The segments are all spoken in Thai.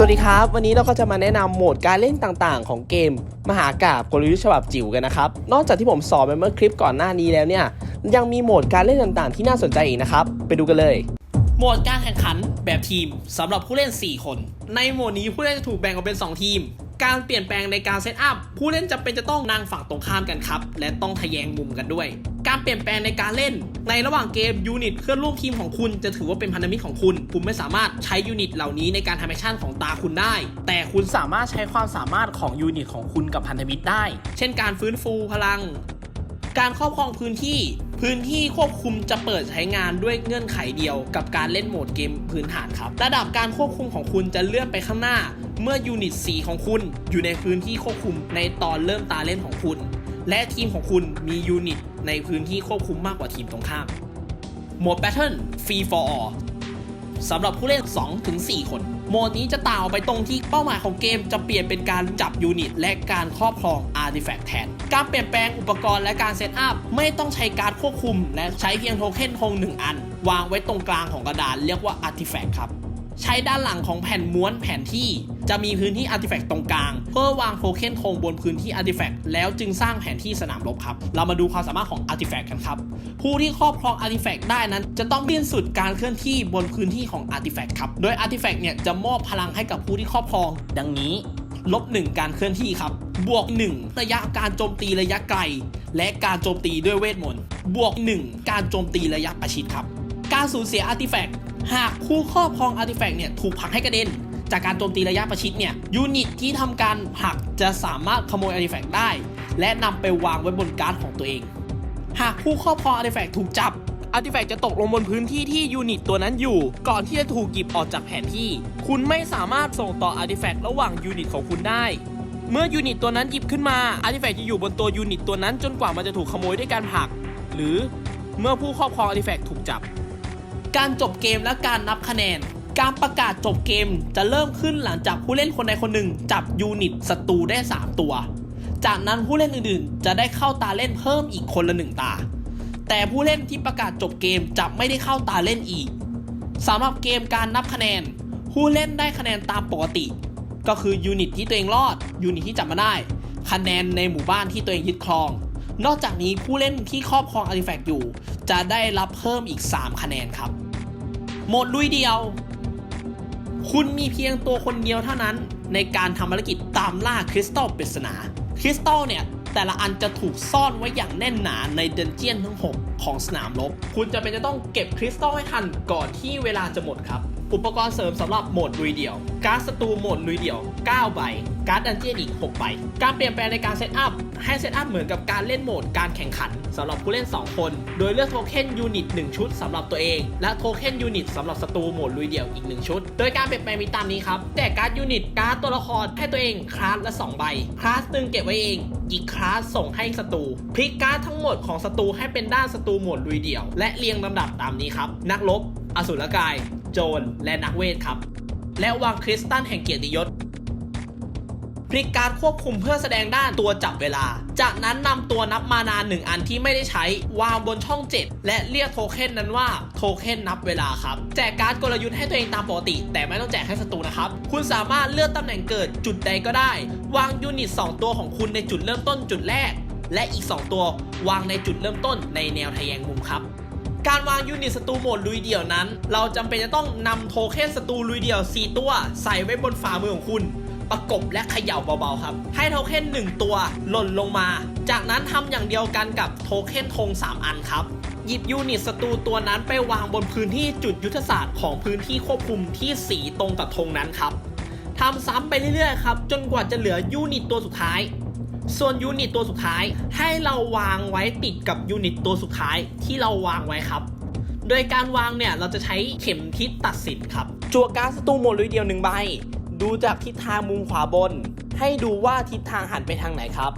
สวัสดีครับ วันนี้เราก็จะมาแนะนำโหมดการเล่นต่างๆ ของเกม มหากาบกลยุทธ์ฉบับจิ๋วกันนะครับ นอกจากที่ผมสอนไปเมื่อคลิปก่อนหน้านี้แล้วเนี่ย ยังมีโหมดการเล่นต่างๆ ที่น่าสนใจอีกนะครับ ไปดูกันเลย โหมดการแข่งขันแบบทีมสำหรับผู้เล่น 4 คน ในโหมดนี้ผู้เล่นจะถูกแบ่งออกเป็น 2 ทีม การเปลี่ยนแปลงในการเซตอัพผู้เล่นจะเป็นจะต้องนั่งฝั่งตรงข้ามกันครับ และต้องทะแยงมุมกันด้วย การเปลี่ยนแปลงในการเล่น ในระหว่างเกมยูนิตเพื่อนร่วมทีมของคุณจะถือว่าเป็นพันธมิตรของคุณ คุณไม่สามารถใช้ยูนิตเหล่านี้ในการทำแอคชั่นของตาคุณได้ แต่คุณสามารถใช้ความสามารถของยูนิตของคุณกับพันธมิตรได้ เช่น การฟื้นฟูพลัง การครอบครองพื้นที่ พื้นที่ควบคุมจะเปิดใช้งานด้วยเงื่อนไขเดียวกับการเล่นโหมดเกมพื้นฐานครับ ระดับการควบคุมของคุณจะเลื่อนไปข้างหน้า เมื่อยูนิตสีของคุณ อยู่ในพื้นที่ควบคุมในตอนเริ่มตาเล่นของคุณ และทีมของคุณมียูนิตในพื้นที่ควบคุมมากกว่าทีมตรงข้าม โหมด Battle Free for All สำหรับผู้เล่น 2-4 คน โหมดนี้จะต่างออกไปตรงที่เป้าหมายของเกมจะเปลี่ยนเป็นการจับยูนิต และการครอบครองอาร์ติแฟกต์แทน การเปลี่ยนแปลงอุปกรณ์และการเซตอัพไม่ต้องใช้การควบคุม และใช้เพียงโทเค็นคงหนึ่งอัน วางไว้ตรงกลางของกระดานเรียกว่าอาร์ติแฟกต์ครับ ใช้ด้านหลังของแผ่นม้วนแผนที่ จะมีพื้นที่อาร์ติแฟกต์ตรงกลาง เพื่อวางโทเค็นธงบนพื้นที่อาร์ติแฟกต์แล้วจึงสร้างแผนที่สนามรบครับ เรามาดูความสามารถของอาร์ติแฟกต์กันครับ ผู้ที่ครอบครองอาร์ติแฟกต์ได้นั้น จะต้องสิ้นสุดการเคลื่อนที่บนพื้นที่ของอาร์ติแฟกต์ครับ โดยอาร์ติแฟกต์เนี่ยจะมอบพลังให้กับผู้ที่ครอบครอง ดังนี้ลบ1การเคลื่อนที่ครับ บวก 1 ระยะการโจมตีระยะไกล และการโจมตีด้วยเวทมนต์ บวก 1 การโจมตีระยะประชิดครับ การสูญเสียอาร์ติแฟกต์ หากผู้ครอบครองอาร์ติแฟกต์เนี่ยถูกผลักให้กระเด็น จากการโจมตีระยะประชิดเนี่ยยูนิตที่ทำการผลักจะสามารถขโมยอาร์ติแฟกต์ได้ และนำไปวางไว้บนการ์ดของตัวเอง หากผู้ครอบครองอาร์ติแฟกต์ถูกจับอาร์ติแฟกต์จะตกลงบนพื้นที่ที่ยูนิตตัวนั้นอยู่ ก่อนที่จะถูกหยิบออกจากแผนที่ คุณไม่สามารถส่งต่ออาร์ติแฟกต์ระหว่างยูนิตของคุณได้ เมื่อยูนิตตัวนั้นหยิบขึ้นมาอาร์ติแฟกต์จะอยู่บนตัวยูนิตตัวนั้นจนกว่ามันจะถูกขโมยด้วยการผลัก หรือเมื่อผู้ครอบครองอาร์ติแฟกต์ถูกจับ การจบเกมและการนับคะแนน การประกาศจบเกมจะเริ่มขึ้นหลังจากผู้เล่นคนใดคนหนึ่ง จับยูนิตศัตรูได้ 3 ตัว จากนั้นผู้เล่นอื่นๆ จะได้เข้าตาเล่นเพิ่มอีกคนละหนึ่งตา แต่ผู้เล่นที่ประกาศจบเกมจะไม่ได้เข้าตาเล่นอีกสำหรับเกมการนับคะแนน ผู้เล่นได้คะแนนตามปกติ ก็คือยูนิตที่ตัวเองรอดยูนิตที่จับมาได้ คะแนนในหมู่บ้านที่ตัวเองยึดครอง นอกจากนี้ผู้เล่นที่ครอบครองอาร์ติแฟกต์อยู่ จะได้รับเพิ่มอีก 3 คะแนนครับหมดลุยเดียว คุณมีเพียงตัวคนเดียวเท่านั้น ในการทำภารกิจตามล่าคริสตัลปริศนา คริสตัลเนี่ย แต่ละอันจะถูกซ่อนไว้อย่างแน่นหนาในเดนเจียนทั้ง 6 ของสนามรบ คุณจะเป็นจะต้องเก็บคริสตัลให้ทันก่อนที่เวลาจะหมดครับ อุปกรณ์เสริมสำหรับโหมดลุยเดี่ยว การ์ดศัตรูโหมดลุยเดี่ยว 9 ใบ การ์ดดันเจียนอีก 6 ใบ การเปลี่ยนแปลงในการเซตอัพ ให้เซตอัพเหมือนกับการเล่นโหมดการแข่งขันสำหรับผู้เล่น 2 คน โดยเลือกโทเค็นยูนิต 1 ชุดสำหรับตัวเอง และโทเค็นยูนิตสำหรับศัตรูโหมดลุยเดี่ยวอีก 1 ชุด โดยการเปลี่ยนแปลงมีตามนี้ครับแจกการ์ดยูนิตการ์ดตัวละครให้ตัวเองคลาสละ 2 ใบ คลาสหนึ่งเก็บไว้เอง อีกคลาสส่งให้ศัตรูพลิกการ์ดทั้งหมดของศัตรูให้เป็นด้านศัตรูโหมดลุยเดี่ยว และเรียงลำดับตามนี้ครับ นักรบอสูรกาย โจร และนักเวทครับ และวางคริสตัลแห่งเกียรติยศพลิกการควบคุมเพื่อแสดงด้านตัวจับเวลา จากนั้นนำตัวนับมานานหนึ่งอันที่ไม่ได้ใช้ วางบนช่อง 7 และเรียกโทเค็นนั้นว่าโทเค็นนับเวลาครับ แจกการ์ดกลยุทธ์ให้ตัวเองตามปกติ แต่ไม่ต้องแจกให้ศัตรูนะครับ คุณสามารถเลือกตำแหน่งเกิดจุดใดก็ได้ วางยูนิต 2 ตัวของคุณในจุดเริ่มต้นจุดแรก และอีก 2 ตัววางในจุดเริ่มต้นในแนวทะแยงมุมครับ การวางยูนิตศัตรูโหมดลุยเดี่ยวนั้น เราจำเป็นจะต้องนำโทเค็นศัตรูลุยเดี่ยว 4 ตัว ใส่ไว้บนฝ่ามือของคุณ ประกบและเขย่าเบาๆครับ ให้โทเค็น1 ตัวหล่นลงมา จากนั้นทำอย่างเดียวกันกับโทเค็นธง3 อันครับหยิบยูนิตศัตรูตัวนั้นไปวางบนพื้นที่จุดยุทธศาสตร์ของพื้นที่ควบคุมที่สีตรงกับธงนั้นครับทำซ้ำไปเรื่อยๆครับ จนกว่าจะเหลือยูนิตตัวสุดท้าย ส่วนยูนิตตัวสุดท้ายให้เราวางไว้ติดกับยูนิตตัวสุดท้ายที่เราวางไว้ครับ โดยการวางเนี่ยเราจะใช้เข็มทิศตัดสินครับ จั่วการดศัตรูโหมดลุยเดียวหนึ่งใบ ดูจากทิศทางมุมขวาบน ให้ดูว่าทิศทางหันไปทางไหนครับ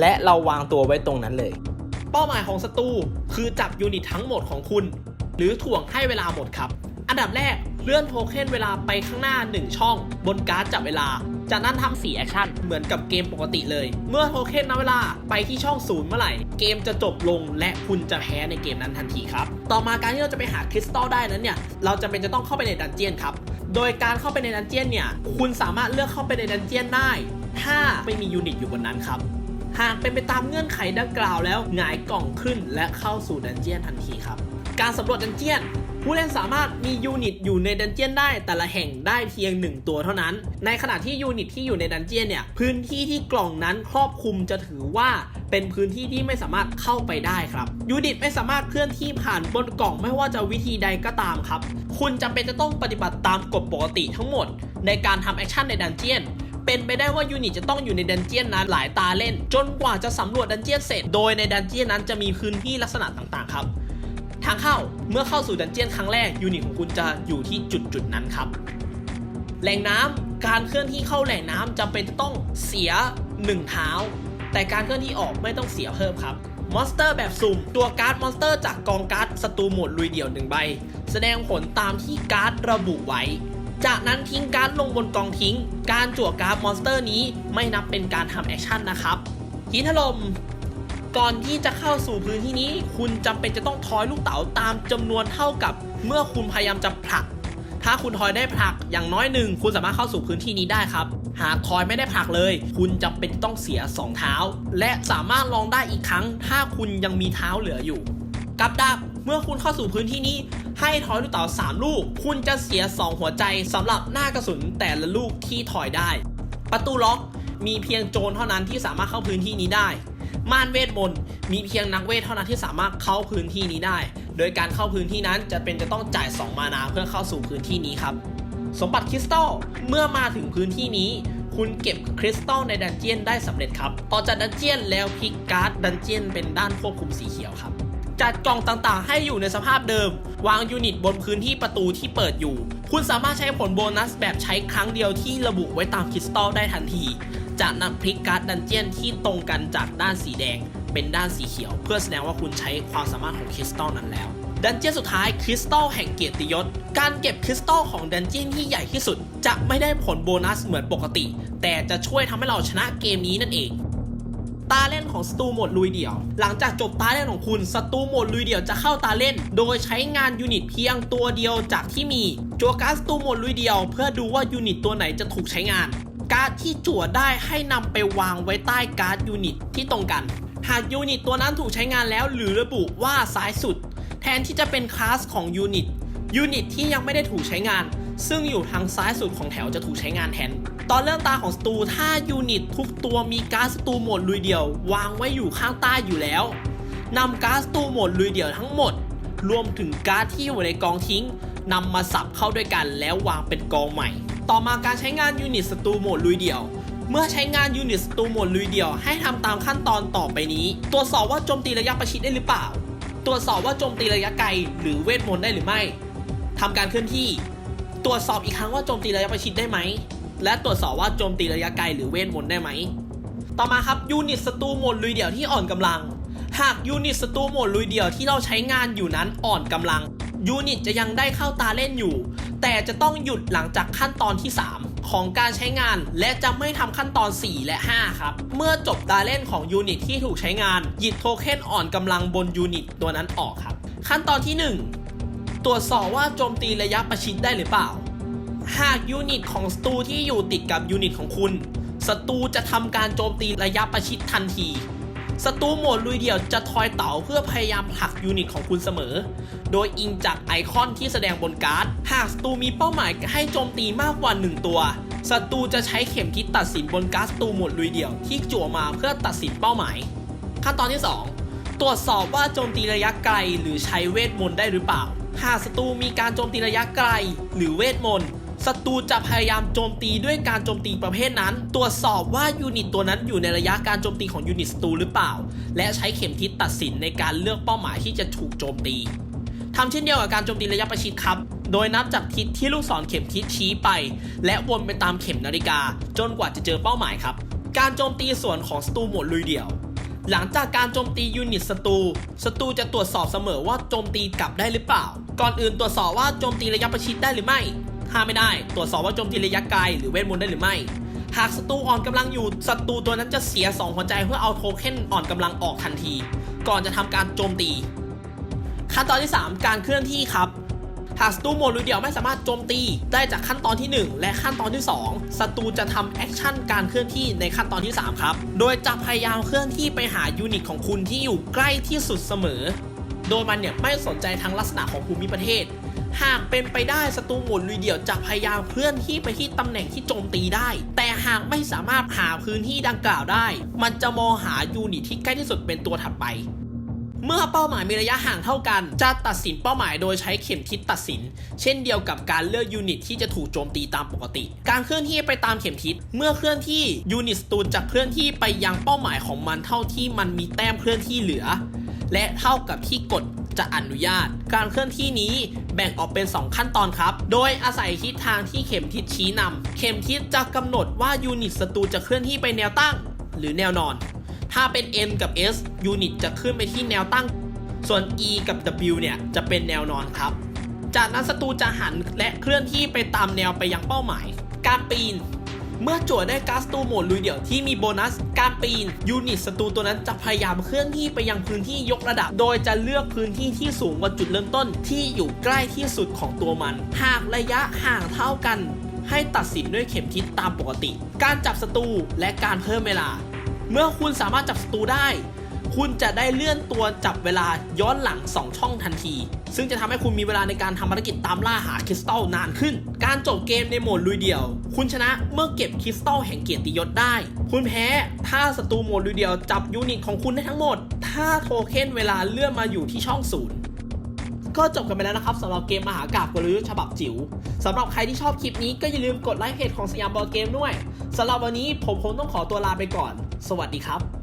และเราวางตัวไว้ตรงนั้นเลย เป้าหมายของศัตรูคือจับยูนิตทั้งหมดของคุณ หรือถ่วงให้เวลาหมดครับ อันดับแรก เลื่อนโทเค็นเวลาไปข้างหน้า 1 ช่อง บนการ์ดจับเวลา จากนั้นทำ4แอคชั่นเหมือนกับเกมปกติเลย เมื่อโทเค็นนับเวลาไปที่ช่องศูนย์เมื่อไหร่ เกมจะจบลงและคุณจะแพ้ในเกมนั้นทันทีครับ ต่อมาการที่เราจะไปหาคริสตัลได้นั้นเนี่ย เราจะเป็นจะต้องเข้าไปในดันเจียนครับ โดยการเข้าไปในดันเจียนเนี่ย คุณสามารถเลือกเข้าไปในดันเจียนได้ ถ้าไม่มียูนิตอยู่บนนั้นครับหากเป็นไปตามเงื่อนไขดังกล่าวแล้วหงายกล่องขึ้นและเข้าสู่ดันเจียนทันทีครับ การสำรวจดันเจียน ผู้เล่นสามารถมียูนิตอยู่ในดันเจียนได้แต่ละแห่งได้เพียง 1 ตัวเท่านั้น ในขณะที่ยูนิตที่อยู่ในดันเจียนเนี่ยพื้นที่ที่กล่องนั้นครอบคลุมจะถือว่าเป็นพื้นที่ที่ไม่สามารถเข้าไปได้ครับยูนิตไม่สามารถเคลื่อนที่ผ่านบนกล่องไม่ว่าจะวิธีใดก็ตามครับ คุณจำเป็นจะต้องปฏิบัติตามกฎปกติทั้งหมด ในการทำแอคชั่นในดันเจียนเป็นไปได้ว่ายูนิตจะต้องอยู่ในดันเจียนนั้นหลายตาเล่น จนกว่าจะสำรวจดันเจียนเสร็จ โดยในดันเจียนนั้นจะมีพื้นที่ลักษณะต่างๆครับ ทางเข้าเมื่อเข้าสู่ดันเจียนครั้งแรกยูนิตของคุณจะอยู่ที่จุดจุดนั้นครับ แหล่งน้ำการเคลื่อนที่เข้าแหล่งน้ำจำเป็นต้องเสีย1เท้า แต่การเคลื่อนที่ออกไม่ต้องเสียเพิ่มครับมอนสเตอร์แบบสุ่มตัวการ์ดมอนสเตอร์จากกองการ์ดศัตรูโหมดลุยเดี่ยวหนึ่งใบ แสดงผลตามที่การ์ดระบุไว้ จากนั้นทิ้งการ์ดลงบนกองทิ้ง การจั่วการ์ดมอนสเตอร์นี้ไม่นับเป็นการทำแอคชั่นนะครับหินถล่ม ก่อนที่จะเข้าสู่พื้นที่นี้ คุณจำเป็นจะต้องทอยลูกเต๋าตามจำนวนเท่ากับ เมื่อคุณพยายามจะผลัก ถ้าคุณทอยได้ผลักอย่างน้อยหนึ่งคุณสามารถเข้าสู่พื้นที่นี้ได้ครับ หากทอยไม่ได้ผลักเลย คุณจำเป็นต้องเสีย 2 เท้า และสามารถลองได้อีกครั้ง ถ้าคุณยังมีเท้าเหลืออยู่ กับดักเมื่อคุณเข้าสู่พื้นที่นี้ให้ทอยลูกเต๋า3 ลูก คุณจะเสีย 2 หัวใจสำหรับหน้ากระสุนแต่ละลูกที่ถอยได้ ประตูล็อกมีเพียงโจรเท่านั้นที่สามารถเข้าพื้นที่นี้ได้ ม่านเวทมนต์มีเพียงนักเวทเท่านั้นที่สามารถเข้าพื้นที่นี้ได้ โดยการเข้าพื้นที่นั้นจะเป็นจะต้องจ่าย 2 มานาเพื่อเข้าสู่พื้นที่นี้ครับ สมบัติคริสตัลเมื่อมาถึงพื้นที่นี้ คุณเก็บคริสตัลในดันเจียนได้สำเร็จครับ ต่อจากดันเจียนแล้วพลิกการ์ดดันเจียนเป็นด้านควบคุมสีเขียวครับจัดกล่องต่างๆ ให้อยู่ในสภาพเดิม วางยูนิตบนพื้นที่ประตูที่เปิดอยู่ คุณสามารถใช้ผลโบนัสแบบใช้ครั้งเดียวที่ระบุไว้ตามคริสตัลได้ทันที จะนำพลิกการ์ดดันเจียนที่ตรงกันจากด้านสีแดง เป็นด้านสีเขียว เพื่อแสดงว่าคุณใช้ความสามารถของคริสตัลนั้นแล้ว ดันเจียนสุดท้ายคริสตัลแห่งเกียรติยศ การเก็บคริสตัลของดันเจียนที่ใหญ่ที่สุด จะไม่ได้ผลโบนัสเหมือนปกติ แต่จะช่วยทำให้เราชนะเกมนี้นั่นเองตาเล่นของสตูหมดลุยเดี่ยว หลังจากจบตาเล่นของคุณสตูหมดลุยเดี่ยวจะเข้าตาเล่น โดยใช้งานยูนิตเพียงตัวเดียวจากที่มีจัวการ์ดสตูหมดลุยเดี่ยว เพื่อดูว่ายูนิตตัวไหนจะถูกใช้งาน การ์ดที่จั่วได้ให้นำไปวางไว้ใต้การ์ดยูนิตที่ตรงกัน หากยูนิตตัวนั้นถูกใช้งานแล้วหรือระบุว่าซ้ายสุด แทนที่จะเป็นคลาสของยูนิตยูนิตที่ยังไม่ได้ถูกใช้งาน ซึ่งอยู่ทางซ้ายสุดของแถวจะถูกใช้งานแทน ตอนเริ่มตาของสตูถ้ายูนิตทุกตัวมีการ์ดสตูโหมดลุยเดียว วางไว้อยู่ข้างใต้อยู่แล้วนำการ์ดสตูโหมดลุยเดียวทั้งหมด รวมถึงการ์ดที่อยู่ในกองทิ้งนำมาสับเข้าด้วยกันแล้ววางเป็นกองใหม่ ต่อมาการใช้งานยูนิตสตูโหมดลุยเดี่ยว เมื่อใช้งานยูนิตสตูโหมดลุยเดี่ยวให้ทำตามขั้นตอนต่อไปนี้ ตรวจสอบว่าโจมตีระยะประชิดได้หรือเปล่า ตรวจสอบว่าโจมตีระยะไกล หรือเวทมนต์ได้หรือไม่ทำการเคลื่อนที่ ตรวจสอบอีกครั้งว่าโจมตีระยะประชิดได้ไหม และตรวจสอบว่าโจมตีระยะไกลหรือเวทมนต์ได้ไหม ต่อมาครับยูนิตศัตรูโหมดลุยเดี่ยวที่อ่อนกำลัง หากยูนิตศัตรูโหมดลุยเดี่ยวที่เราใช้งานอยู่นั้นอ่อนกำลัง ยูนิตจะยังได้เข้าตาเล่นอยู่ แต่จะต้องหยุดหลังจากขั้นตอนที่ 3 ของการใช้งานและจะไม่ทำขั้นตอน 4 และ 5 ครับ เมื่อจบตาเล่นของยูนิตที่ถูกใช้งาน หยิบโทเค็นอ่อนกำลังบนยูนิตตัวนั้นออกครับ ขั้นตอนที่ 1 ตรวจสอบว่าโจมตีระยะประชิดได้หรือเปล่า หากยูนิตของศัตรูที่อยู่ติดกับยูนิตของคุณศัตรูจะทำการโจมตีระยะประชิดทันที ศัตรูโหมดลุยเดี่ยวจะทอยเต๋าเพื่อพยายามผลักยูนิตของคุณเสมอ โดยอิงจากไอคอนที่แสดงบนการ์ด หากศัตรูมีเป้าหมายให้โจมตีมากกว่า 1 ตัวศัตรูจะใช้เข็มทิศตัดสินบนการ์ดศัตรูหมดลุยเดี่ยวที่จั่วมาเพื่อตัดสินเป้าหมาย ขั้นตอนที่ 2 ตรวจสอบว่าโจมตีระยะไกลหรือใช้เวทมนต์ได้หรือเปล่า หากศัตรูมีการโจมตีระยะไกล หรือเวทมนต์ ศัตรูจะพยายามโจมตีด้วยการโจมตีประเภทนั้น ตรวจสอบว่ายูนิตตัวนั้นอยู่ในระยะการโจมตีของยูนิตศัตรูหรือเปล่า และใช้เข็มทิศตัดสินในการเลือกเป้าหมายที่จะถูกโจมตีทำเช่นเดียวกับการโจมตีระยะประชิดครับ โดยนับจากทิศที่ลูกศรเข็มทิศชี้ไป และวนไปตามเข็มนาฬิกา จนกว่าจะเจอเป้าหมายครับ การโจมตีส่วนของสตูโหมดลุยเดี่ยว หลังจากการโจมตียูนิตศัตรูศัตรูจะตรวจสอบเสมอว่าโจมตีกลับได้หรือเปล่า ก่อนอื่นตรวจสอบว่าโจมตีระยะประชิดได้หรือไม่ ถ้าไม่ได้ ตรวจสอบว่าโจมตีระยะไกลหรือเวทมนต์ได้หรือไม่ หากศัตรูอ่อนกำลังอยู่ศัตรูตัวนั้นจะเสีย 2 หัวใจเพื่อเอาโทเค็นอ่อนกำลังออกทันที ก่อนจะทำการโจมตี ขั้นตอนที่ 3 การเคลื่อนที่ครับหากศัตรูหมดลุยเดี่ยวไม่สามารถโจมตีได้จากขั้นตอนที่ 1 และขั้นตอนที่2ศัตรูจะทำแอคชั่นการเคลื่อนที่ในขั้นตอนที่ 3 ครับ โดยจะพยายามเคลื่อนที่ไปหายูนิตของคุณที่อยู่ใกล้ที่สุดเสมอ โดยมันเนี่ยไม่สนใจทั้งลักษณะของภูมิประเทศ หากเป็นไปได้ศัตรูหมดลุยเดี่ยวจะพยายามเคลื่อนที่ไปที่ตำแหน่งที่โจมตีได้ แต่หากไม่สามารถหาพื้นที่ดังกล่าวได้ มันจะมองหายูนิตที่ใกล้ที่สุดเป็นตัวถัดไป เมื่อเป้าหมายมีระยะห่างเท่ากัน จะตัดสินเป้าหมายโดยใช้เข็มทิศตัดสิน เช่นเดียวกับการเลือกยูนิตที่จะถูกโจมตีตามปกติ การเคลื่อนที่ไปตามเข็มทิศ เมื่อเคลื่อนที่ยูนิตสตูนจะเคลื่อนที่ไปยังเป้าหมายของมันเท่าที่มันมีแต้มเคลื่อนที่เหลือ และเท่ากับที่กฎ จะอนุญาต การเคลื่อนที่นี้แบ่งออกเป็น 2 ขั้นตอนครับ โดยอาศัยทิศทางที่เข็มทิศชี้นำเข็มทิศจะกำหนดว่ายูนิตศัตรูจะเคลื่อนที่ไปแนวตั้ง หรือแนวนอน ถ้าเป็น M กับ S ยูนิตจะขึ้นไปที่แนวตั้ง ส่วน E กับ W เนี่ยจะเป็นแนวนอนครับ จากนั้นศัตรูจะหันและเคลื่อนที่ไปตามแนวไปยังเป้าหมาย การปีน เมื่อโจทย์ได้การ์ดตูโหมดลุยเดี่ยวที่มีโบนัส การปีนยูนิตศัตรูตัวนั้นจะพยายามเคลื่อนที่ไปยังพื้นที่ยกระดับ โดยจะเลือกพื้นที่ที่สูงกว่าจุดเริ่มต้นที่อยู่ใกล้ที่สุดของตัวมัน หากระยะห่างเท่ากัน ให้ตัดสินด้วยเข็มทิศตามปกติ การจับศัตรูและการเพิ่มเวลา เมื่อคุณสามารถจับศัตรูได้ คุณจะได้เลื่อนตัวจับเวลาย้อนหลัง 2 ช่องทันที ซึ่งจะทำให้คุณมีเวลาในการทำภารกิจตามล่าหาคริสตัลนานขึ้น การจบเกมในโหมดลุยเดี่ยว คุณชนะเมื่อเก็บคริสตัลแห่งเกียรติยศได้ คุณแพ้ถ้าศัตรูโหมดลุยเดี่ยวจับยูนิตของคุณได้ทั้งหมด ถ้าโทเค็นเวลาเลื่อนมาอยู่ที่ช่องศูนย์ก็จบกันไปแล้วนะครับสำหรับเกมมหากราบกลยุทธ์ฉบับจิ๋วสำหรับใครที่ชอบคลิปนี้ก็อย่าลืมกดไลค์เพจของสยามบอลเกมด้วยสำหรับวันนี้ผมคงต้องขอตัวลาไปก่อน สวัสดีครับ